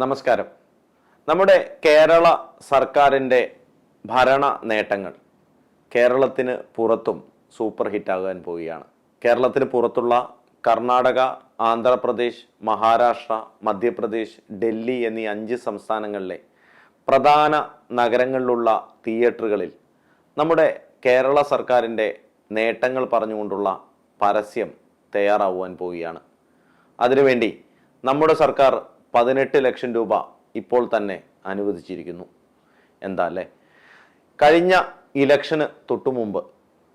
നമസ്കാരം. നമ്മുടെ കേരള സർക്കാരിന്റെ ഭരണ നേട്ടങ്ങൾ കേരളത്തിന് പുറത്തും സൂപ്പർ ഹിറ്റാകാൻ പോവുകയാണ്. കേരളത്തിന് പുറത്തുള്ള കർണാടക ആന്ധ്രാപ്രദേശ് മഹാരാഷ്ട്ര മധ്യപ്രദേശ് ഡൽഹി എന്നീ അഞ്ച് സംസ്ഥാനങ്ങളിലെ പ്രധാന നഗരങ്ങളിലുള്ള തിയേറ്ററുകളിൽ നമ്മുടെ കേരള സർക്കാരിന്റെ നേട്ടങ്ങൾ പറഞ്ഞുകൊണ്ടുള്ള പരസ്യം തയ്യാറാവാൻ പോവുകയാണ്. അതിനുവേണ്ടി നമ്മുടെ സർക്കാർ പതിനെട്ട് ലക്ഷം രൂപ ഇപ്പോൾ തന്നെ അനുവദിച്ചിരിക്കുന്നു. എന്താ അല്ലേ? കഴിഞ്ഞ ഇലക്ഷന് തൊട്ടു മുമ്പ്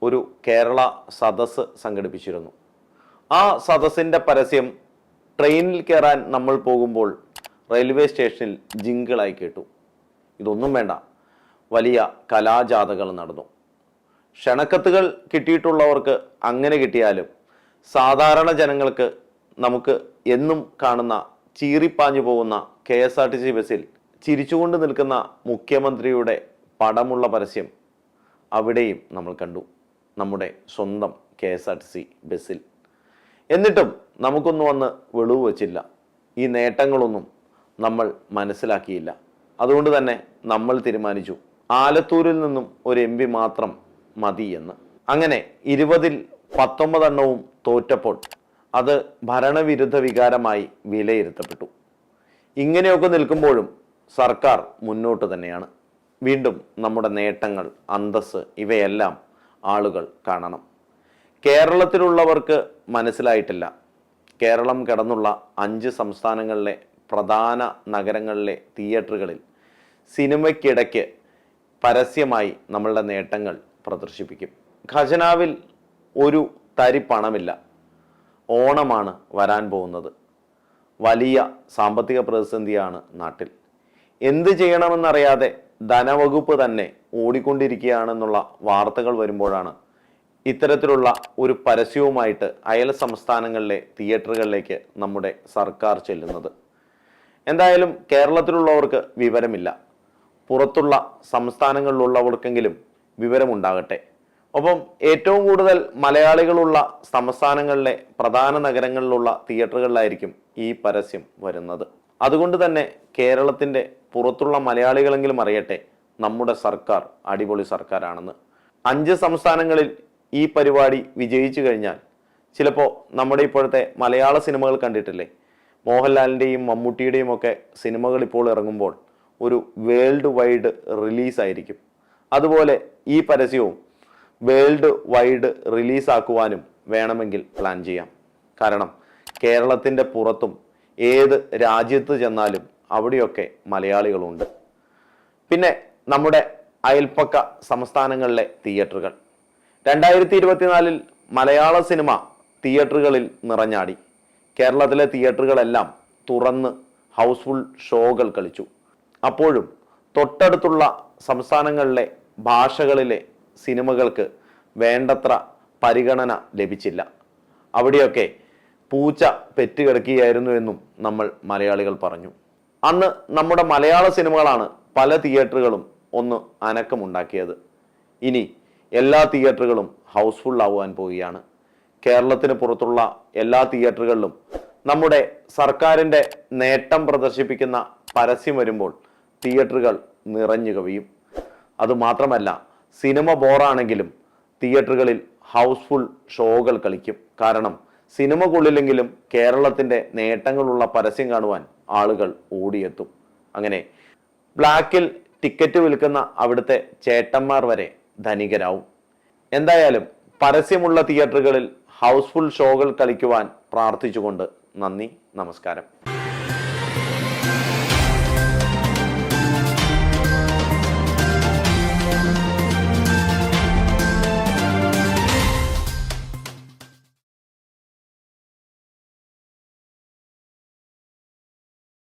ഒരു കേരള സദസ്സ് സംഘടിപ്പിച്ചിരുന്നു. ആ സദസ്സിന്റെ പരസ്യം ട്രെയിനിൽ കയറാൻ നമ്മൾ പോകുമ്പോൾ റെയിൽവേ സ്റ്റേഷനിൽ ജിങ്കിളായി കേട്ടു. ഇതൊന്നും വേണ്ട. വലിയ കലാജാഥകൾ നടന്നു. ക്ഷണക്കത്തുകൾ കിട്ടിയിട്ടുള്ളവർക്ക് അങ്ങനെ കിട്ടിയാലും സാധാരണ ജനങ്ങൾക്ക് നമുക്ക് എന്നും കാണുന്ന ചീറിപ്പാഞ്ഞു പോകുന്ന K S R T C ബസ്സിൽ ചിരിച്ചുകൊണ്ട് നിൽക്കുന്ന മുഖ്യമന്ത്രിയുടെ പടമുള്ള പരസ്യം അവിടെയും നമ്മൾ കണ്ടു. നമ്മുടെ സ്വന്തം K S R T C ബസ്സിൽ. എന്നിട്ടും നമുക്കൊന്നും അന്ന് വെളിവ് വച്ചില്ല. ഈ നേട്ടങ്ങളൊന്നും നമ്മൾ മനസ്സിലാക്കിയില്ല. അതുകൊണ്ട് തന്നെ നമ്മൾ തീരുമാനിച്ചു. ആലത്തൂരിൽ നിന്നും ഒരു എം മാത്രം മതി എന്ന് അങ്ങനെ ഇരുപതിൽ പത്തൊമ്പതെണ്ണവും തോറ്റപ്പോൾ അത് ഭരണവിരുദ്ധ വികാരമായി വിലയിരുത്തപ്പെട്ടു. ഇങ്ങനെയൊക്കെ നിൽക്കുമ്പോഴും സർക്കാർ മുന്നോട്ട് തന്നെയാണ്. വീണ്ടും നമ്മുടെ നേട്ടങ്ങൾ അന്തസ് ഇവയെല്ലാം ആളുകൾ കാണണം. കേരളത്തിലുള്ളവർക്ക് മനസ്സിലായിട്ടില്ല. കേരളം കിടന്നുള്ള അഞ്ച് സംസ്ഥാനങ്ങളിലെ പ്രധാന നഗരങ്ങളിലെ തിയേറ്ററുകളിൽ സിനിമയ്ക്കിടയ്ക്ക് പരസ്യമായി നമ്മളുടെ നേട്ടങ്ങൾ പ്രദർശിപ്പിക്കും. ഖജനാവിൽ ഒരു തരി പണമില്ല. ഓണമാണ് വരാൻ പോകുന്നത്. വലിയ സാമ്പത്തിക പ്രതിസന്ധിയാണ് നാട്ടിൽ. എന്ത് ചെയ്യണമെന്നറിയാതെ ധനവകുപ്പ് തന്നെ ഓടിക്കൊണ്ടിരിക്കുകയാണെന്നുള്ള വാർത്തകൾ വരുമ്പോഴാണ് ഇത്തരത്തിലുള്ള ഒരു പരസ്യവുമായിട്ട് അയൽ സംസ്ഥാനങ്ങളിലെ തിയേറ്ററുകളിലേക്ക് നമ്മുടെ സർക്കാർ ചെല്ലുന്നത്. എന്തായാലും കേരളത്തിലുള്ളവർക്ക് വിവരമില്ല. പുറത്തുള്ള സംസ്ഥാനങ്ങളിലുള്ളവർക്കെങ്കിലും വിവരമുണ്ടാകട്ടെ. ഒപ്പം ഏറ്റവും കൂടുതൽ മലയാളികളുള്ള സംസ്ഥാനങ്ങളിലെ പ്രധാന നഗരങ്ങളിലുള്ള തിയേറ്ററുകളിലായിരിക്കും ഈ പരസ്യം വരുന്നത്. അതുകൊണ്ട് തന്നെ കേരളത്തിന്റെ പുറത്തുള്ള മലയാളികളെങ്കിലും അറിയട്ടെ നമ്മുടെ സർക്കാർ അടിപൊളി സർക്കാരാണെന്ന്. അഞ്ച് സംസ്ഥാനങ്ങളിൽ ഈ പരിപാടി വിജയിച്ചു കഴിഞ്ഞാൽ ചിലപ്പോൾ നമ്മുടെ ഇപ്പോഴത്തെ മലയാള സിനിമകൾ കണ്ടിട്ടില്ലേ? മോഹൻലാലിന്റെയും മമ്മൂട്ടിയുടെയും ഒക്കെ സിനിമകൾ ഇപ്പോൾ ഇറങ്ങുമ്പോൾ ഒരു വേൾഡ് വൈഡ് റിലീസായിരിക്കും അതുപോലെ ഈ പരസ്യവും വേൾഡ് വൈഡ് റിലീസാക്കുവാനും വേണമെങ്കിൽ പ്ലാൻ ചെയ്യാം. കാരണം കേരളത്തിന്റെ പുറത്തും ഏത് രാജ്യത്ത് ചെന്നാലും അവിടെയൊക്കെ മലയാളികളുണ്ട്. പിന്നെ നമ്മുടെ അയൽപ്പക്ക സംസ്ഥാനങ്ങളിലെ തിയേറ്ററുകൾ. രണ്ടായിരത്തി ഇരുപത്തിനാലിൽ മലയാള സിനിമ തിയേറ്ററുകളിൽ നിറഞ്ഞാടി. കേരളത്തിലെ തിയേറ്ററുകളെല്ലാം തുറന്ന് ഹൗസ്ഫുൾ ഷോകൾ കളിച്ചു. അപ്പോഴും തൊട്ടടുത്തുള്ള സംസ്ഥാനങ്ങളിലെ ഭാഷകളിലെ സിനിമകൾക്ക് വേണ്ടത്ര പരിഗണന ലഭിച്ചില്ല. അവിടെയൊക്കെ പൂച്ച പെറ്റുകിടക്കുകയായിരുന്നു എന്നും നമ്മൾ മലയാളികൾ പറഞ്ഞു. അന്ന് നമ്മുടെ മലയാള സിനിമകളാണ് പല തിയേറ്ററുകളും ഒന്ന് അനക്കമുണ്ടാക്കിയത്. ഇനി എല്ലാ തിയേറ്ററുകളും ഹൗസ്ഫുൾ ആവാൻ പോവുകയാണ്. കേരളത്തിന് പുറത്തുള്ള എല്ലാ തിയേറ്ററുകളിലും നമ്മുടെ സർക്കാരിന്റെ നേട്ടം പ്രദർശിപ്പിക്കുന്ന പരസ്യം വരുമ്പോൾ തിയേറ്ററുകൾ നിറഞ്ഞു കവിയും. അതുമാത്രമല്ല സിനിമ ബോറാണെങ്കിലും തിയേറ്ററുകളിൽ ഹൗസ്ഫുൾ ഷോകൾ കളിക്കും. കാരണം സിനിമ കൊള്ളില്ലെങ്കിലും കേരളത്തിന്റെ നേട്ടങ്ങളുള്ള പരസ്യം കാണുവാൻ ആളുകൾ ഓടിയെത്തും. അങ്ങനെ ബ്ലാക്കിൽ ടിക്കറ്റ് വിൽക്കുന്ന അവിടുത്തെ ചേട്ടന്മാർ വരെ ധനികരാവും. എന്തായാലും പരസ്യമുള്ള തിയേറ്ററുകളിൽ ഹൗസ്ഫുൾ ഷോകൾ കളിക്കുവാൻ പ്രാർത്ഥിച്ചുകൊണ്ട് നന്ദി നമസ്കാരം.